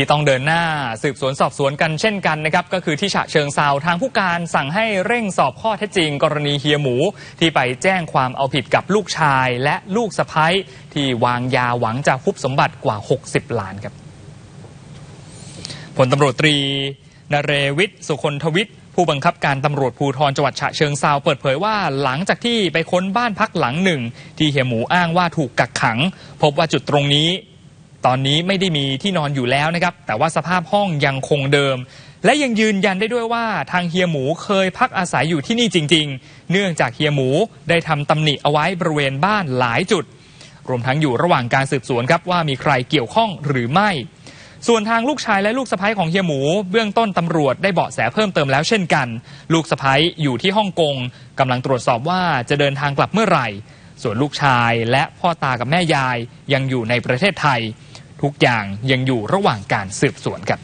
ที่ต้องเดินหน้าสืบสวนสอบสวนกันเช่นกันนะครับก็คือที่ฉะเชิงเซาทางผู้การสั่งให้เร่งสอบข้อเท็จจริง กรณีเฮียหมู ที่ไปแจ้งความเอาผิดกับลูกชายและลูกสะพ้ยที่วางยาหวังจะคุบสมบัติกว่า 60 ล้านครับพลตำรวจตรีนเรวิทย์สุคนทวิทย์ผู้บังคับการตำรวจภูธรจังหวัดฉะเชิงเซาเปิดเผยว่าหลังจากที่ไปค้นบ้านพักหลังหนึ่ง ที่เฮียหมูอ้างว่าถูกกักขัง พบว่าจุดตรงนี้ ตอนนี้ไม่ได้มีที่นอนอยู่แล้วนะครับ แต่ว่าสภาพห้องยังคงเดิม และยังยืนยันได้ด้วยว่าทางเฮียหมูเคยพักอาศัยอยู่ที่นี่จริง ๆ เนื่องจากเฮียหมูได้ทำตำหนิเอาไว้บริเวณบ้านหลายจุด รวมทั้งอยู่ระหว่างการสืบสวนครับว่ามีใครเกี่ยวข้องหรือไม่ ส่วนทางลูกชายและลูกสะใภ้ของเฮียหมู เบื้องต้นตำรวจได้เบาะแสเพิ่มเติมแล้วเช่นกัน ลูกสะใภ้อยู่ที่ฮ่องกงกำลังตรวจสอบว่าจะเดินทางกลับเมื่อไหร่ ส่วนลูกชายและพ่อตากับแม่ยายยังอยู่ในประเทศไทย ทุกอย่างยังอยู่ระหว่างการสืบสวนครับ